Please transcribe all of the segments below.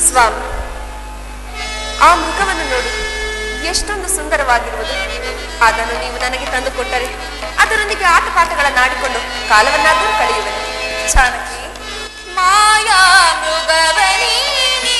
ಸ್ವಾಮಿ. ಆ ಮುಖವನ್ನು ನೋಡಿ ಎಷ್ಟೊಂದು ಸುಂದರವಾಗಿರುವುದು. ಅದನ್ನು ನೀವು ನನಗೆ ತಂದು ಕೊಟ್ಟರೆ ಅದರೊಂದಿಗೆ ಆಟಪಾಠಗಳನ್ನಾಡಿಕೊಂಡು ಕಾಲವನ್ನಾದರೂ ಕಳೆಯುವೆನು. ಜಾನಕಿ ಮಾಯಾ ಮೃಗವನೀನಿದ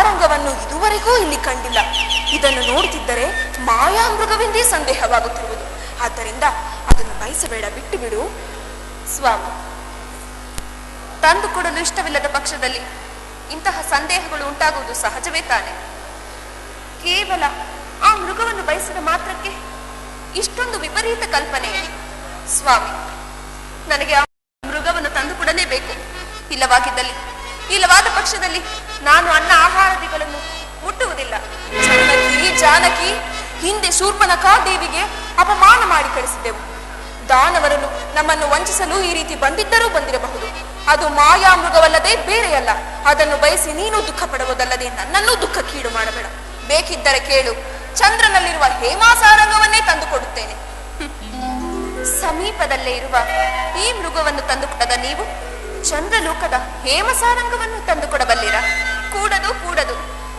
ಇಂತಹ ಸಾರಂಗವನ್ನು ಇದುವರೆಗೂ ಇಲ್ಲಿ ಕಂಡಿಲ್ಲ. ಇದನ್ನು ನೋಡುತ್ತಿದ್ದರೆ ಮಾಯಾ ಮೃಗವೆಂದೇ ಸಂದೇಹವಾಗುತ್ತಿರುವುದು. ಆದ್ದರಿಂದ ಅದನ್ನು ಬಯಸಬೇಡ ಬಿಟ್ಟು ಬಿಡು ಸ್ವಾಮಿ ತಂದು ಕೊಡಲು ಇಷ್ಟವಿಲ್ಲದ ಪಕ್ಷದಲ್ಲಿ ಇಂತಹ ಸಂದೇಹಗಳು ಉಂಟಾಗುವುದು ಸಹಜವೇ ತಾನೆ. ಕೇವಲ ಆ ಮೃಗವನ್ನು ಬಯಸಿದ ಮಾತ್ರಕ್ಕೆ ಇಷ್ಟೊಂದು ವಿಪರೀತ ಕಲ್ಪನೆ. ಸ್ವಾಮಿ, ನನಗೆ ಆ ಮೃಗವನ್ನು ತಂದು ಕೊಡಲೇಬೇಕು ಇಲ್ಲವಾಗಿದ್ದಲ್ಲಿ, ಇಲ್ಲವಾದ ಪಕ್ಷದಲ್ಲಿ ನಾನು ಅನ್ನ ಆಹಾರದಿಗಳನ್ನು ಮುಟ್ಟುವುದಿಲ್ಲ. ಜಾನಕಿ ಜಾನಕಿ, ಹಿಂದೆ ಶೂರ್ಪನಕಾ ದೇವಿಗೆ ಅಪಮಾನ ಮಾಡಿ ಕಳಿಸಿದ್ದೆವು. ದಾನವರನ್ನು ನಮ್ಮನ್ನು ವಂಚಿಸಲು ಈ ರೀತಿ ಬಂದಿದ್ದರೂ ಬಂದಿರಬಹುದು. ಅದು ಮಾಯಾ ಮೃಗವಲ್ಲದೆ ಬೇರೆಯಲ್ಲ. ಅದನ್ನು ಬಯಸಿ ನೀನು ದುಃಖ ಪಡುವುದಲ್ಲದೆ ನನ್ನನ್ನೂ ಕೀಡು ಮಾಡಬೇಡ. ಬೇಕಿದ್ದರೆ ಕೇಳು. ಚಂದ್ರನಲ್ಲಿರುವ ಹೇಮಾಸಾರಂಗವನ್ನೇ ತಂದುಕೊಡುತ್ತೇನೆ. ಸಮೀಪದಲ್ಲೇ ಇರುವ ಈ ಮೃಗವನ್ನು ತಂದುಕೊಡದ ನೀವು? ಚಂದ್ರಲೋಕದ ಹೇಮಸಾರಂಗವನ್ನು ತಂದುಕೊಡಬಲ್ಲಿರಾ? ಕೂಡದು ಕೂಡದು.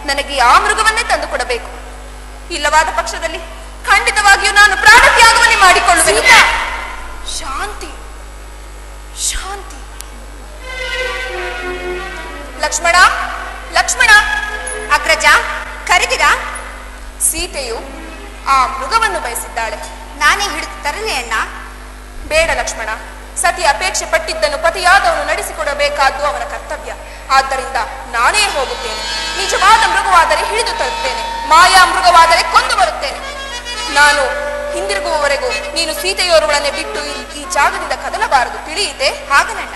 ನನಗೆ ಆ ಮೃಗವನ್ನೇ ತಂದುಕೊಡಬೇಕು. ಇಲ್ಲವಾದ ಪಕ್ಷದಲ್ಲಿ ಖಂಡಿತವಾಗಿಯೂ ನಾನು ಪ್ರಾಣತ್ಯಾಗವನ್ನೇ ಮಾಡಿಕೊಳ್ಳುವೆ ಶಾಂತಿ! ಶಾಂತಿ! ಲಕ್ಷ್ಮಣ! ಲಕ್ಷ್ಮಣ! ಅಗ್ರಜ! ಕರೆದಿರ? ಸೀತೆಯು ಆ ಮೃಗವನ್ನು ಬಯಸಿದ್ದಾಳೆ. ನಾನೇ ಹಿಡಿದು ತರಲಿ ಅಣ್ಣ. ಬೇಡ ಲಕ್ಷ್ಮಣ. ಸತಿ ಅಪೇಕ್ಷೆ ಪಟ್ಟಿದ್ದನ್ನು ಪತಿಯಾದವನು ನಡೆಸಿಕೊಡಬೇಕಾದ್ದು ಅವನ ಕರ್ತವ್ಯ. ಆದ್ದರಿಂದ ನಾನೇ ಹೋಗುತ್ತೇನೆ. ನಿಜವಾದ ಮೃಗವಾದರೆ ಹಿಡಿದು ತರುತ್ತೇನೆ. ಮಾಯಾ ಮೃಗವಾದರೆ ಕೊಂದು ಬರುತ್ತೇನೆ. ನಾನು ಹಿಂದಿರುಗುವವರೆಗೂ ನೀನು ಸೀತೆಯೋರುಗಳನ್ನೇ ಬಿಟ್ಟು ಈ- ಜಾಗದಿಂದ ಕದಲಬಾರದು. ತಿಳಿಯಿತೆ? ಹಾಗಲಣ್ಣ